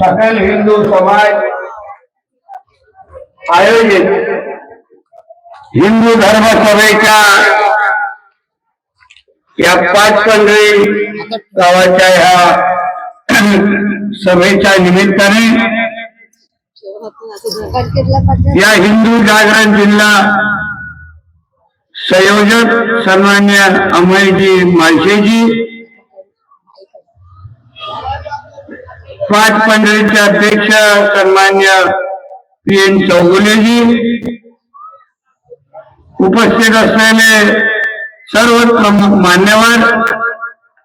सकल हिंदू समाज आयोजित हिंदू धर्म सभेच्या या पाच पंढरी गावाच्या ह्या सभेच्या निमित्ताने या हिंदू जागरण जिल्हा संयोजक सन्मान्य अमयजी माळशेजी पाच पंढरीचे अध्यक्ष सन्मान्य पी एन चौगुलेजी उपस्थित असलेले सर्व प्रमुख मान्यवर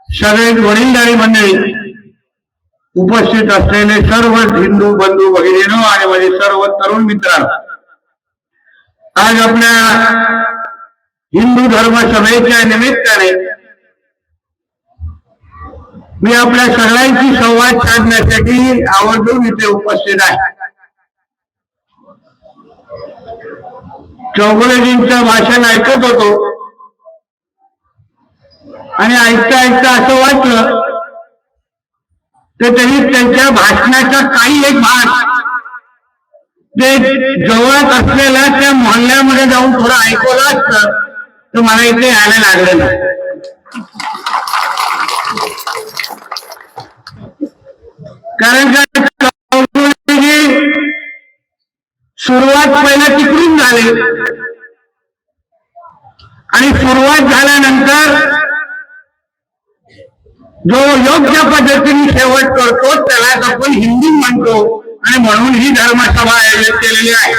सगळे वडीलधारी मंडळी उपस्थित असलेले सर्व हिंदू बंधू भगिनीनो आणि माझे सर्व तरुण मित्र आज आपल्या हिंदू धर्म सभेच्या निमित्ताने मी आपल्या सगळ्यांशी संवाद साधण्यासाठी आवर्जून इथे उपस्थित आहे. चौगुलेजींचं भाषण ऐकत होतो आणि ऐकता ऐकता असं वाटलं तर तरी त्यांच्या भाषणाचा काही एक भाग ते जवळच असलेल्या त्या मोहल्ल्यामध्ये जाऊन थोडं ऐकवलं असतं तर मला इथे यायला लागलं नाही. कारण का? सुरुवात पहिला तिकडून झाली. आणि सुरुवात झाल्यानंतर जो योग्य पद्धतीने शेवट करतो त्यालाच आपण हिंदू म्हणतो. आणि म्हणून ही धर्मसभा आयोजित केलेली आहे.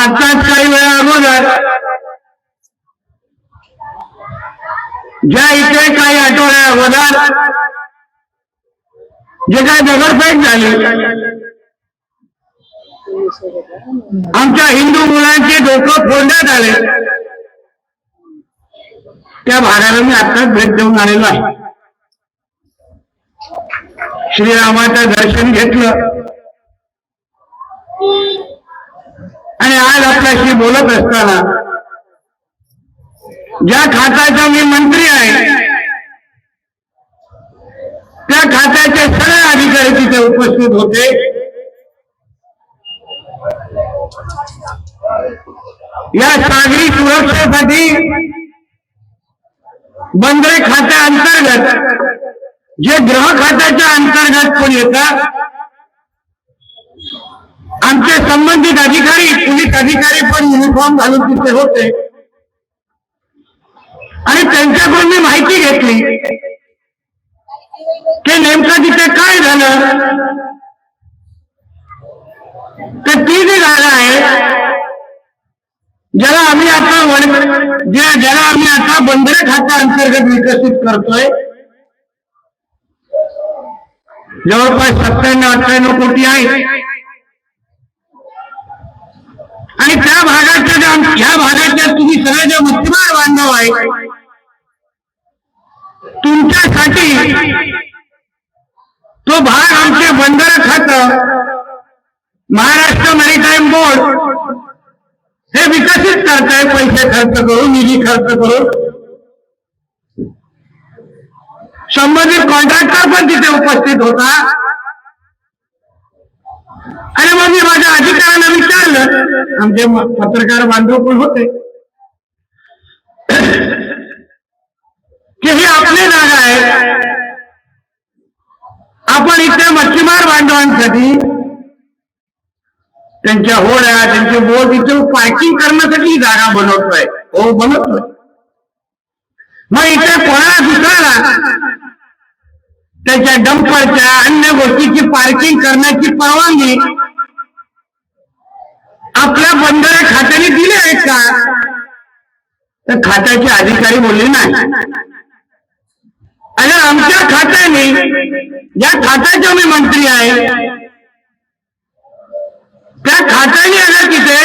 आताच काही वेळा अगोदर ज्या इथे काही आठवड्या अगोदर जे काय दगडफेक झाली आमच्या हिंदू मुलांचे डोकं फोडण्यात आले. त्या भागाला मी आत्ताच भेट देऊन आलेलो आहे. श्रीरामाचं दर्शन घेतलं. आणि आज आपल्याशी बोलत असताना ज्या खात्याचा मी मंत्री आहे त्या खात्याचे सगळे अधिकारी तिथे उपस्थित होते. या सागरी सुरक्षेसाठी बंदरे खात्या अंतर्गत. जे ग्रह खात्याच्या अंतर्गत कोण येतात आमचे संबंधित अधिकारी पोलीस अधिकारी पण युनिफॉर्म घालून तिथे होते. आणि त्यांच्याकडून मी माहिती घेतली. की नेमकं तिथे काय झालं? तर ती जी जागा आहे ज्याला आम्ही आता ज्या ज्याला आम्ही आता बंदरे खात्या अंतर्गत विकसित करतोय जवळपास सत्त्याण्णव अठ्ठ्याण्णव कोटी आहे. आणि त्या भागाच्या ज्या ह्या भागाच्या तुम्ही सगळे जे मच्छीमार बांधव आहे तुमच्यासाठी तो भाग आमचे बंदर खातं महाराष्ट्र मॅरिटाईम बोर्ड हे विकसित करताय पैसे खर्च करून निधी खर्च करून. संबंधित कॉन्ट्रॅक्टर पण तिथे उपस्थित होता. आणि मग मी माझ्या अधिकाऱ्यांना विचारलं आमचे पत्रकार बांधव पण होते. की ही आपली जागा आहे आपण इथे मच्छीमार बांधवांसाठी त्यांच्या होड्या त्यांचे बोट इथे पार्किंग करण्यासाठी जागा बनवतोय. हो बनवतोय. मग इथे कोणाला दुसऱ्याला? त्याच्या डंपरच्या अन्य गोष्टीची पार्किंग करण्याची परवानगी आपल्या बंदर खात्याने दिले आहेत का? तर खात्याचे अधिकारी बोलले नाही. आणि आमच्या खात्याने ज्या खात्याचे मी मंत्री आहे. त्या खात्याने आला तिथे.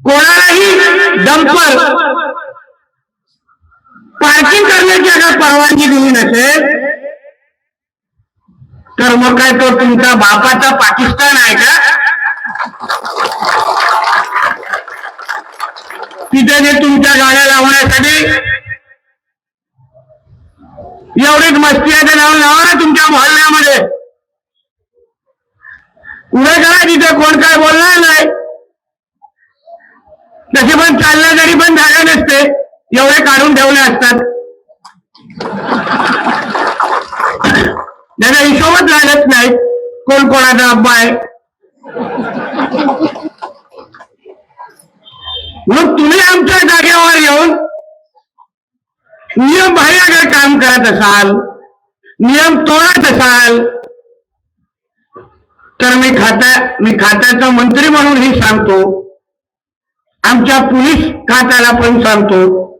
कोणालाही डंपर पार्किंग करण्याची अगर परवानगी दिली नसेल तर मग काय तो तुमचा बापाचा पाकिस्तान आहे का? तिथे जे तुमच्या गाड्या लावण्यासाठी एवढीच मस्ती आहे ते नाव लावा ना तुमच्या मोहल्ल्यामध्ये. उभे करा तिथे कोण काय बोलणार नाही. तशी पण चालणार तरी पण जागा नसते. एवढे काढून ठेवले असतात. त्याचा हिशोबच लागत नाही कोण कोणाचा अब्बा आहे. मग तुम्ही आमच्या जागेवर येऊन नियम बाह्याकडे काम करत असाल नियम तोडत असाल तर मी खाता मी खात्याचा मंत्री म्हणूनही सांगतो. आमच्या पोलीस खात्याला पण सांगतो.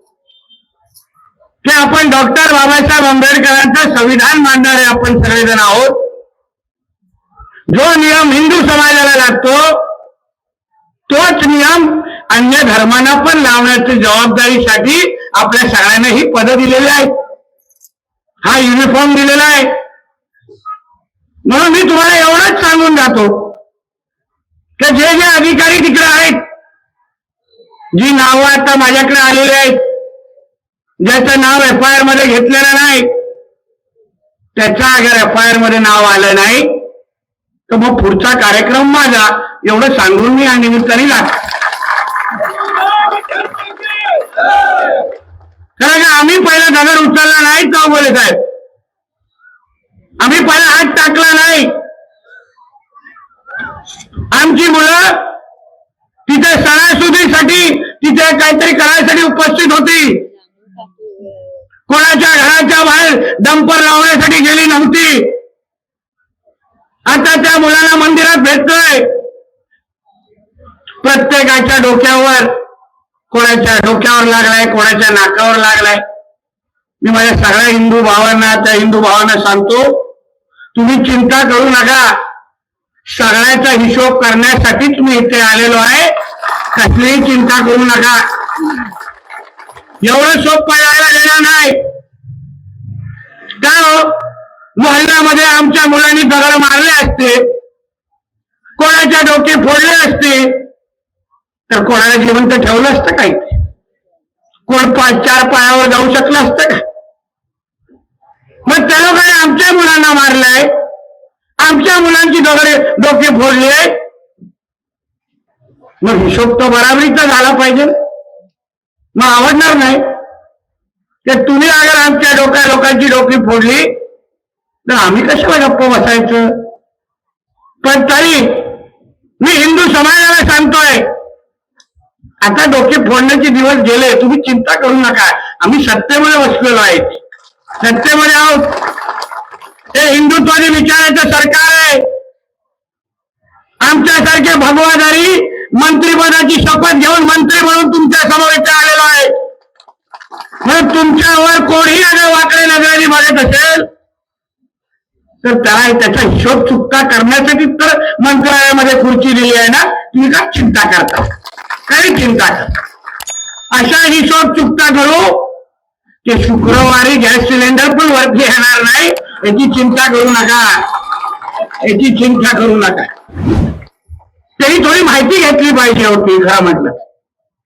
की आपण डॉक्टर बाबासाहेब आंबेडकरांचं संविधान मांडणारे आपण सगळेजण आहोत. जो नियम हिंदू समाजाला लागतो तोच नियम अन्य धर्मांना पण लावण्याची जबाबदारीसाठी आपल्या सगळ्यांना ही पदं दिलेली आहेत. हा युनिफॉर्म दिलेला आहे. म्हणून मी तुम्हाला एवढंच सांगून जातो की जे जे अधिकारी तिकडे आहेत जी नावं आता माझ्याकडे आलेली आहेत ज्याचं नाव एफ आय आरमध्ये घेतलेलं नाही त्याचं अगर एफ आय आरमध्ये नाव आलं नाही तर मग पुढचा कार्यक्रम माझा एवढं सांगून मी या निमित्ताने लागतो कारण आम्ही पहिला दगड उचलला नाही चौगोले साहेब आम्ही पहिला हात टाकला नाही आमची मुलं तिथे सणासुदीसाठी तिथे काहीतरी करायसाठी उपस्थित होती. कोणाच्या घराच्या बाहेर डंपर लावण्यासाठी गेली नव्हती. आता त्या मुलाला मंदिरात भेटतोय. प्रत्येकाच्या डोक्यावर कोणाच्या डोक्यावर लागलाय कोणाच्या नाकावर लागलाय. मी माझ्या सगळ्या हिंदू भावांना त्या हिंदू भावांना सांगतो तुम्ही चिंता करू नका. सगळ्याचा हिशोब करण्यासाठीच मी इथे आलेलो आहे. कसलीही चिंता करू नका. एवढं सोप यायला देणार नाही. काय हो? मोहल्ल्यामध्ये आमच्या मुलांनी दगड मारले असते. कोणाच्या डोके फोडले असते. तर कोणाला जिवंत ठेवलं असतं काही कोण पाच चार पायावर जाऊ शकलं असतं का? मग त्या लोकांनी आमच्या मुलांना मारलंय. आमच्या मुलांची दगडे डोके फोडले. मग हिशोब तो बराबरीचा झाला पाहिजे. मग आवडणार नाही. तर तुम्ही अगर आमच्या डोक्या लोकांची डोकी फोडली तर आम्ही कशाला गप्प बसायचं? पण तरी मी हिंदू समाजाला सांगतोय आता डोके फोडण्याचे दिवस गेले तुम्ही चिंता करू नका. आम्ही सत्तेमध्ये बसलेलो आहे. सत्तेमध्ये आहोत. हे हिंदुत्वाने विचारायचं सरकार आहे. आमच्यासारखे भगवादारी मंत्रिपदाची शपथ घेऊन मंत्री म्हणून तुमच्यासमोर इथे आलेलो आहे. मग तुमच्यावर कोणीही अगर वाकडे नजरेने बघत असेल तर त्याला त्याचा हिशोब चुकता करण्यासाठी तर मंत्रालयामध्ये खुर्ची दिली आहे ना? तुम्ही का चिंता करता? काही चिंता करता? अशा हिशोब चुकता करू की शुक्रवारी गॅस सिलेंडर पण वरती येणार नाही. याची चिंता करू नका. याची चिंता करू नका. त्यांनी थोडी माहिती घेतली पाहिजे होती खरं म्हटलं.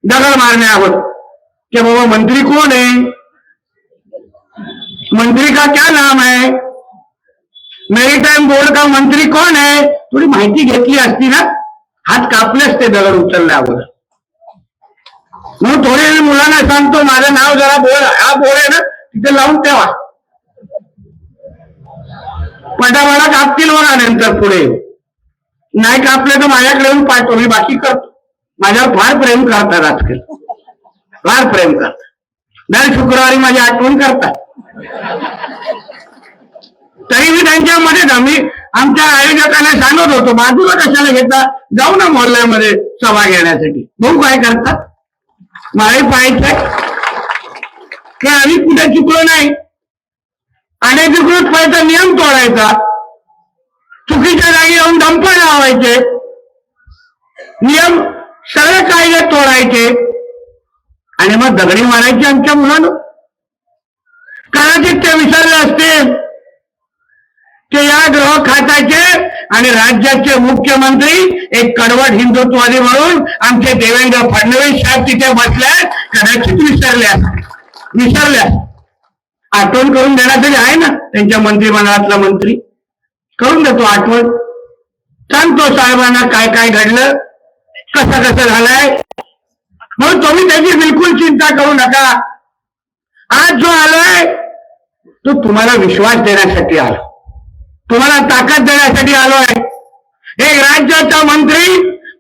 दगड मारण्यावर की बाबा मंत्री कोण है मंत्री का क्या नाम है मेरीटाईम बोर्ड का मंत्री कौन है थोडी माहिती घेतली असती ना? हात कापले असते दगड उचलल्यावर म्हणून थोडे वेळ मुलांना सांगतो माझं नाव जरा बोल. हा बोल आहे ना? तिथे लावून ठेवा. पटापटा कापतील बघा नंतर पुढे. नाही कापलं तर माझ्याकडे येऊन पाठव मी बाकी करतो. माझ्यावर फार प्रेम करतात आजकाल. फार प्रेम करतात. दर शुक्रवारी माझी आठवण करतात. तरी मी त्यांच्यामध्ये आम्ही आमच्या आयोजकांना सांगत होतो बाजूला कशाला घेता? जाऊ ना मोहल्ल्यामध्ये सभा घेण्यासाठी. भाऊ काय करतात. मला पाहायचंय की आम्ही कुठे चुकलो नाही. अनधिकृत पाहिजे नियम तोडायचा. चुकीच्या जागी येऊन डंपर लावायचे. नियम सगळे कायदे तोडायचे. आणि मग दगडी मारायची आमच्या मुलांना. विसरले असतील. की या ग्रह खात्याचे आणि राज्याचे मुख्यमंत्री एक कडवट हिंदुत्ववादी म्हणून आमचे देवेंद्र फडणवीस साहेब तिथे बसले कदाचित विसरल्या. विसरल्या. आठवण करून देण्यासाठी आहे ना त्यांच्या मंत्रिमंडळातला मंत्री? करून देतो आठवण. सांगतो साहेबांना काय काय घडलं कसं कसं झालंय. म्हणून तुम्ही त्याची बिलकुल चिंता करू नका. आज जो आलोय तो तुम्हाला विश्वास देण्यासाठी आलो. तुम्हाला ताकद देण्यासाठी आलोय. एक राज्याचा मंत्री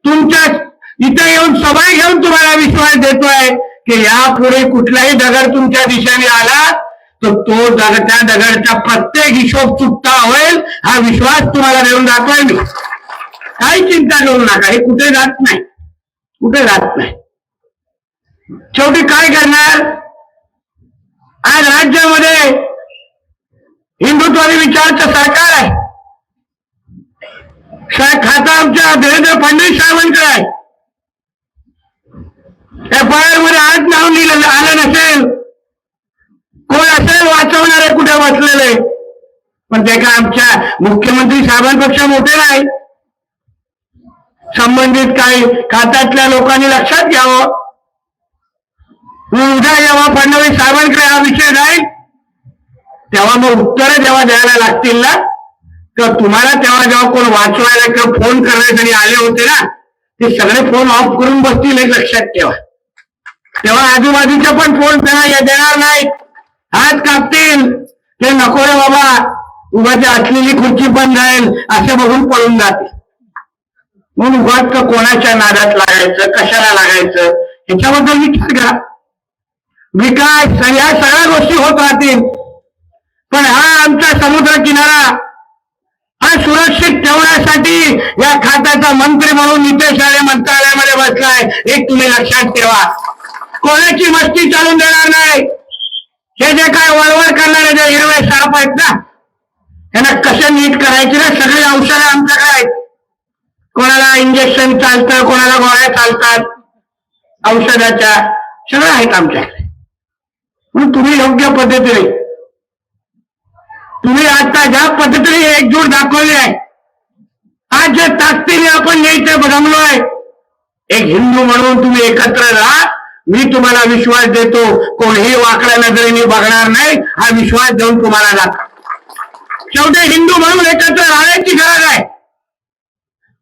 तुमच्या इथे येऊन सभा घेऊन तुम्हाला विश्वास देतोय की यापुढे कुठलाही दगड तुमच्या दिशेने आला तर तो दगड त्या दगडचा प्रत्येक हिशोब चुकता होईल हा विश्वास तुम्हाला देऊन दाखवाय मी. काही चिंता करू नका हे कुठे जात नाही. कुठे जात नाही. शेवटी काय करणार? आज राज्यामध्ये हिंदुत्वादी विचारचं सरकार आहे. खाता आमच्या देवेंद्र फडणवीस साहेबांकडे आहे. एफ आय आरमध्ये आज नाव लिहिलं आलं नसेल हो, कोण असेल वाचवणारे कुठे वाचलेले पण ते काय आमच्या मुख्यमंत्री साहेबांपेक्षा मोठे नाही. संबंधित काही खात्यातल्या लोकांनी लक्षात घ्यावं. उद्या जेव्हा फडणवीस साहेबांकडे हा विषय जाईल तेव्हा मग उत्तरं जेव्हा द्यायला लागतील ना तर तुम्हाला तेव्हा जेव्हा कोण वाचवायला किंवा फोन करण्यासाठी आले होते ना ते सगळे फोन ऑफ करून बसतील हे लक्षात ठेवा. तेव्हा आजूबाजूचे पण फोन त्यांना देणार नाहीत. हात कापतील. ते नको रे बाबा. उभाची असलेली खुर्ची बंद जाईल असे बघून पळून जातील. म्हणून उगाच कोणाच्या नादात लागायचं कशाला लागायचं? ह्याच्याबद्दल विचार करा. विकास या सगळ्या गोष्टी होत राहतील. पण हा आमचा समुद्र किनारा हा सुरक्षित ठेवण्यासाठी या खात्याचा मंत्री म्हणून नितेश राणे मंत्रालयामध्ये बसलाय. एक तुम्ही लक्षात ठेवा. कोणाची मस्ती चालून देणार नाही? हे जे काय वळवळ करणारे जे हिरवे साप आहेत ना त्यांना कसे नीट करायचे ना? सगळी औषधं आमच्याकडे आहेत. कोणाला इंजेक्शन चालतं कोणाला गोळ्या चालतात औषधाच्या सगळं आहेत आमच्याकडे. म्हणून तुम्ही योग्य पद्धतीने तुम्ही आता ज्या पद्धतीने एकजूट दाखवली आहे आज जे ताकदीने आपण न्यायचे आहे एक हिंदू म्हणून तुम्ही एकत्र राहा मी तुम्हाला विश्वास देतो कोणीही वाकड्या नजरेने बघणार नाही हा विश्वास देऊन तुम्हाला दाखवा शेवटी हिंदू म्हणून एकत्र राहण्याची गरज आहे.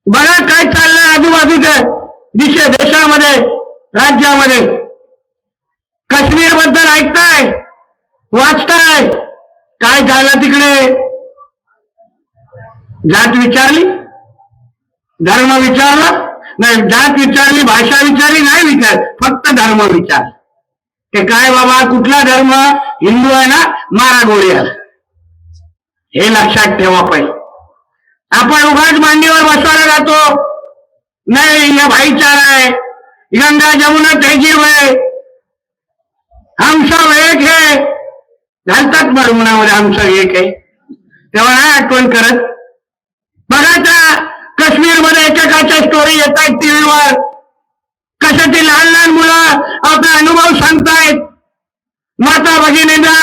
बघा काय चाललंय आजूबाजूच्या दिशे देशामध्ये राज्यामध्ये? काश्मीरबद्दल ऐकताय? वाचताय? काय झालं तिकडे? जात विचारली? धर्म विचारला? नाही जात विचारली भाषा विचारली नाही विचार फक्त धर्म विचार ते काय बाबा कुठला धर्म? हिंदू आहे ना मारा गोळी हे लक्षात ठेवा पहिले. आपण उगाच मांडीवर बसवायला जातो. नाही या भाईचारा आहे. गंगा जमुना तहजीब है हम सब एक है. घालतात मनामध्ये हम सब एक आहे. तेव्हा नाही आठवण करत? बघा त्या स्टोरी येत आहेत टीव्हीवर कसं ते लहान लहान मुलं आपला अनुभव सांगतायत. माता भगिनींना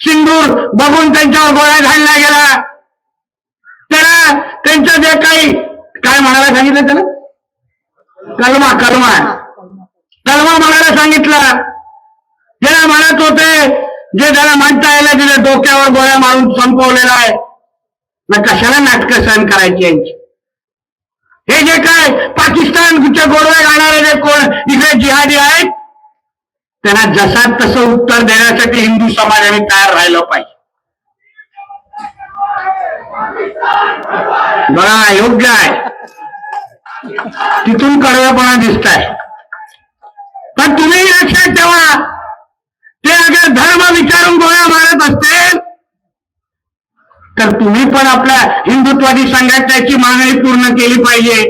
सिंदूर बघून त्यांच्यावर गोळ्या घालला गेला. त्याला त्यांचं जे काही काय म्हणायला सांगितलं त्याला? कलमा कलमा. कलमा म्हणायला सांगितलं. ज्याला म्हणत होते जे त्याला म्हणता यायला तिथे डोक्यावर गोळ्या मारून संपवलेला आहे. ना कशाला नाटकं सहन करायची यांची? हे जे काय पाकिस्तानच्या गोडवे गाणारे जे कोण इकडे जिहादी आहेत त्यांना जसा तसं उत्तर देण्यासाठी हिंदू समाजाने तयार राहिलं पाहिजे. बघा योग्य आहे. तिथून कडवेपणा दिसत आहे पण तुम्ही लक्षात ठेवा ते अगर धर्म विचारून गोळ्या मारत असतील तर तुम्ही पण आपल्या हिंदुत्वादी संघटनेची मागणी पूर्ण केली पाहिजे.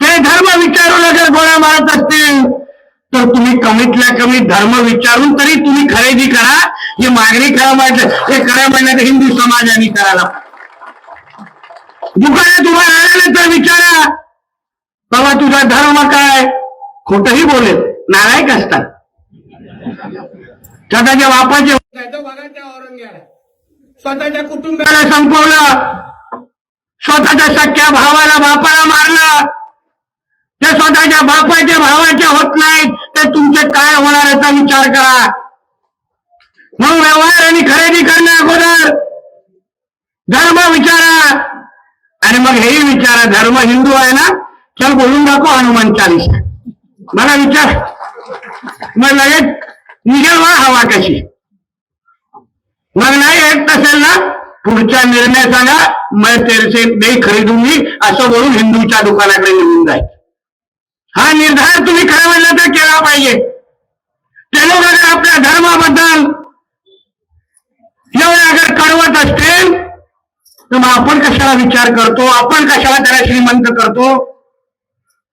ते धर्म विचारून जर गोळ्या मारत असतील तर तुम्ही कमीतल्या कमी धर्म विचारून तरी तुम्ही खरेदी करा. ही मागणी करा म्हणजे हे करा म्हणजे हिंदू समाजाने करायला दुकानात उभा राहिल्याने तर विचारा बाबा तुझा धर्म काय? खोटही बोलेल. नालायक असतात. स्वतःच्या बापाचे बघा त्या औरंग्याला. स्वतःच्या कुटुंबाला संपवलं. स्वतःच्या सख्या भावाला बापाला मारलं. ते स्वतःच्या बापाच्या भावाचे होत नाहीत. ते तुमचे काय होणार याचा विचार करा. मग व्यवहार आणि खरेदी करण्या अगोदर धर्म विचारा. आणि मग हेही विचारा धर्म हिंदू आहे ना? चल बोलून दाखव हनुमान चालीसा. मला विचार. मग लगेच निघेल हवा कशी. मग नाही येत नसेल ना? पुढचा निर्णय सांगा मग तेरसे से नाही खरीदूंगी असं बोलून हिंदूच्या दुकानाकडे निघून जायचं हा निर्धार तुम्ही खरं म्हणलं तर केला पाहिजे. ते लोक अगर आपल्या धर्माबद्दल एवढे अगर कळवत असतील तर मग आपण कशाला विचार करतो? आपण कशाला त्याला श्रीमंत करतो?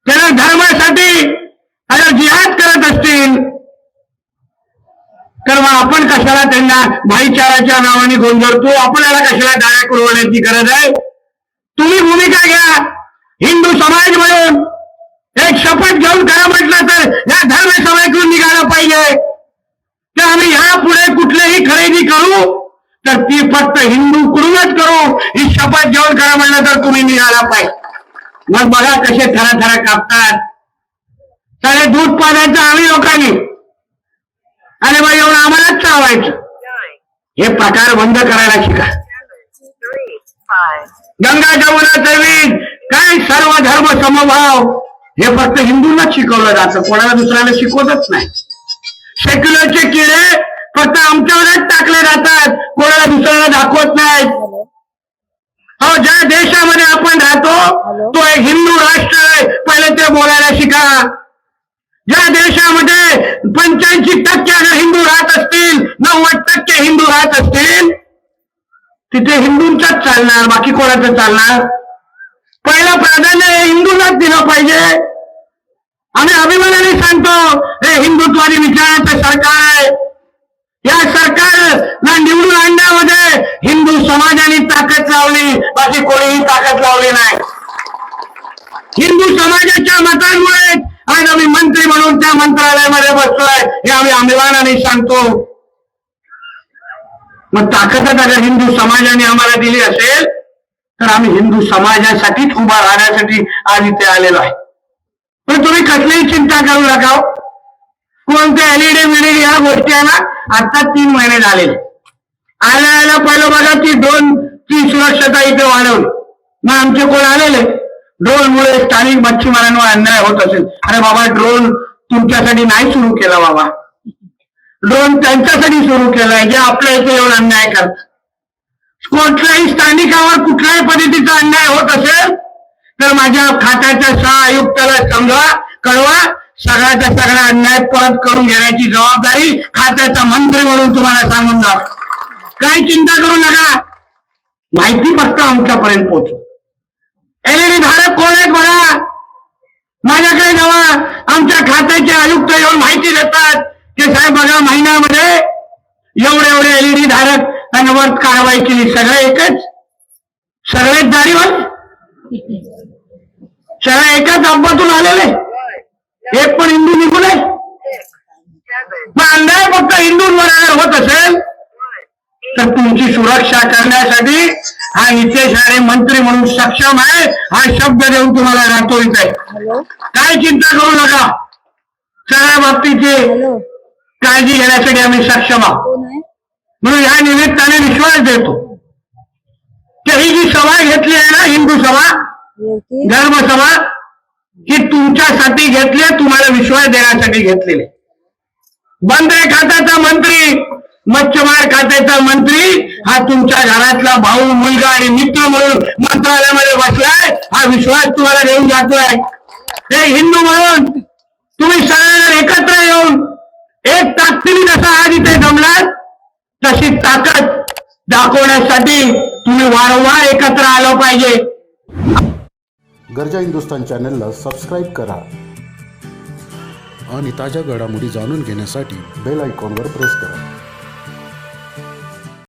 त्याला धर्मासाठी अगर जिहाद करत असतील तर मग आपण कशाला त्यांना भाईचाराच्या नावाने गोंधळतो आपल्याला कशाला डाळ्या उडवण्याची गरज आहे? तुम्ही भूमिका घ्या. हिंदू समाज म्हणून. एक शपथ घेऊन खरं म्हटलं तर या धर्म सभेकडून निघायला पाहिजे. तर आम्ही यापुढे कुठलेही खरेदी करू तर ती फक्त हिंदूकडूनच करू. ही शपथ घेऊन खरं म्हणलं तर तुम्ही निघाला पाहिजे. मग बघा कसे थरा थरा कापतात. सारे दूध पाण्याचं आम्ही लोकांनी आणि मग येऊन आम्हालाच चावायचं हे प्रकार बंद करायला शिका. गंगा जमुना तळवीज काय सर्व धर्म समभाव हे फक्त हिंदूंनाच शिकवलं जातं. कोणाला दुसऱ्याला शिकवतच नाही. सेक्युलरचे किडे फक्त आमच्यावरच टाकले जातात. कोणाला दुसऱ्याला दाखवत नाहीत. हो ज्या देशामध्ये आपण राहतो तो एक हिंदू राष्ट्र आहे. पहिले ते बोलायला शिका. या देशामध्ये पंच्याऐंशी टक्के अगर हिंदू राहत असतील नव्वद टक्के हिंदू राहत असतील तिथे हिंदूंचाच चालणार बाकी कोणाचं चालणार? पहिलं प्राधान्य हे हिंदूलाच दिलं पाहिजे. आम्ही अभिमानाने सांगतो हे हिंदुत्वादी विचाराचं सरकार आहे. या सरकारला निवडून आणण्यामध्ये हिंदू समाजाने ताकद लावली बाकी कोणीही ताकद लावली नाही. हिंदू समाजाच्या मतांमुळे आज आम्ही मंत्री म्हणून त्या मंत्रालयामध्ये बसलोय. हे आम्ही अभिमानाने सांगतो. मग ताकदच अगर हिंदू समाजाने आम्हाला दिली असेल तर आम्ही हिंदू समाजासाठीच उभा राहण्यासाठी आज इथे आलेलो आहे. पण तुम्ही कसलीही चिंता करू नका हो. कोणत्या एलईडी विडीडी या गोष्टी आहे ना आता तीन महिने झालेले. आल्या आल्या पहिलं बघा ती दोन ती सुरक्षता इथे वाढवली. मग आमचे कोण आलेले? ड्रोन मुळे स्थानिक मच्छीमारांवर अन्याय होत असेल. अरे बाबा ड्रोन तुमच्यासाठी नाही सुरू केला बाबा. ड्रोन त्यांच्यासाठी सुरू केलाय जे आपल्या इथे येऊन अन्याय करतात. कुठल्याही स्थानिकावर कुठल्याही पद्धतीचा अन्याय होत असेल तर माझ्या खात्याच्या सह आयुक्ताला समजा कळवा सगळ्याचा सगळा अन्याय परत करून घेण्याची जबाबदारी खात्याचा मंत्री म्हणून तुम्हाला सांगून जा काही चिंता करू नका. माहिती फक्त आमच्यापर्यंत पोहोचू एलईडी धारक कोण आहेत बघा? माझ्याकडे जेव्हा आमच्या खात्याचे आयुक्त येऊन माहिती देतात की साहेब बघा महिन्यामध्ये एवढे एवढे एलईडी धारक त्यांच्यावर कारवाई केली. सगळे एकच? सगळेच दारीवर सगळे एकाच अपघातून आलेले? एक पण हिंदू निघून आहे? seven, मग अन्याय फक्त हिंदूंवर होत असेल? तर तुमची सुरक्षा करण्यासाठी हा नितेश राणे मंत्री म्हणून सक्षम आहे. हा शब्द देऊन तुम्हाला राहतो इथे काय चिंता करू नका. सगळ्या बाबतीची काळजी घेण्यासाठी आम्ही सक्षम आहोत. म्हणून या निमित्ताने विश्वास देतो. की ही जी सभा घेतली आहे ना हिंदू सभा धर्मसभा ही तुमच्यासाठी घेतली आहे, तुम्हाला विश्वास देण्यासाठी घेतलेली आहे. बंद आहे खात्याचा मंत्री मच्छमार खात्याचा मंत्री हा तुमच्या घरातला भाऊ मुलगा आणि मित्र म्हणून मंत्रालयामध्ये बसलाय हा विश्वास तुम्हाला देऊन जातोय. हे हिंदू म्हणून तुम्ही सगळेजण एकत्र येऊन एक ताकदीने जसा आज इथे जमलात तशी ताकद दाखवण्यासाठी तुम्ही वारंवार एकत्र आलं पाहिजे. गरजा हिंदुस्तान चॅनलला सबस्क्राईब करा. आणि ताज्या घडामोडी जाणून घेण्यासाठी बेल आयकॉनवर प्रेस करा.